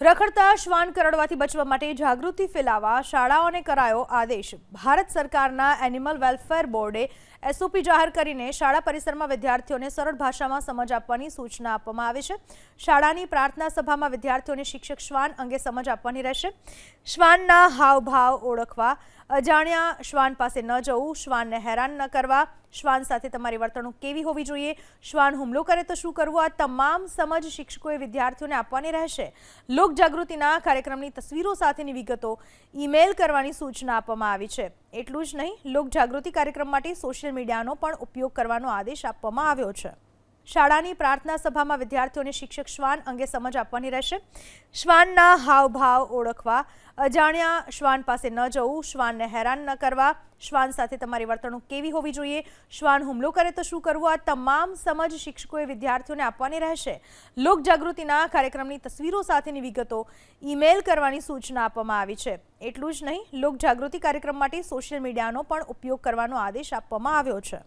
રખડતા શ્વાન કરડવાથી બચવા માટે જાગૃતિ ફેલાવવા શાળાઓને કરાયો આદેશ. ભારત સરકારના એનિમલ વેલફેર બોર્ડે એસઓપી જાહેર કરીને શાળા પરિસરમાં વિદ્યાર્થીઓને સરળ ભાષામાં સમજ આપવાની સૂચના આપવામાં આવી છે. શાળાની પ્રાર્થના સભામાં વિદ્યાર્થીઓને શિક્ષક શ્વાન અંગે સમજ આપવાની રહેશે. શ્વાનના હાવભાવ ઓળખવા અજાણ્યા શ્વાન પાસે ન જવું, શ્વાનને હેરાન ન કરવા. શ્વાન સાથે તમારી વર્તણૂક કેવી હોવી જોઈએ? શ્વાન હુમલો કરે તો શું કરવું? આ તમામ સમજ શિક્ષકોએ વિદ્યાર્થીઓને આપવાની રહેશે. લોક જાગૃતિના કાર્યક્રમની તસવીરો સાથેની વિગતો ઈમેલ કરવાની સૂચના આપવામાં આવી છે. એટલું જ નહીં લોક જાગૃતિ કાર્યક્રમ માટે સોશિયલ મીડિયાનો પણ ઉપયોગ કરવાનો આદેશ આપવામાં આવ્યો છે. શાળાની પ્રાર્થના સભામાં વિદ્યાર્થીઓને શિક્ષક શ્વાન અંગે સમજ આપવાની રહેશે. શ્વાનના હાવભાવ ઓળખવા, અજાણ્યા શ્વાન પાસે ન જવું, શ્વાનને હેરાન ન કરવા, શ્વાન સાથે તમારી વર્તણૂક કેવી હોવી જોઈએ, શ્વાન હુમલો કરે તો શું કરવું, આ તમામ સમજ શિક્ષકોએ વિદ્યાર્થીઓને આપવાની રહેશે. લોક જાગૃતિના કાર્યક્રમની તસવીરો સાથેની વિગતો ઈમેલ કરવાની સૂચના આપવામાં આવી છે. એટલું જ નહીં, લોક જાગૃતિ કાર્યક્રમ માટે સોશિયલ મીડિયાનો પણ ઉપયોગ કરવાનો આદેશ આપવામાં આવ્યો છે.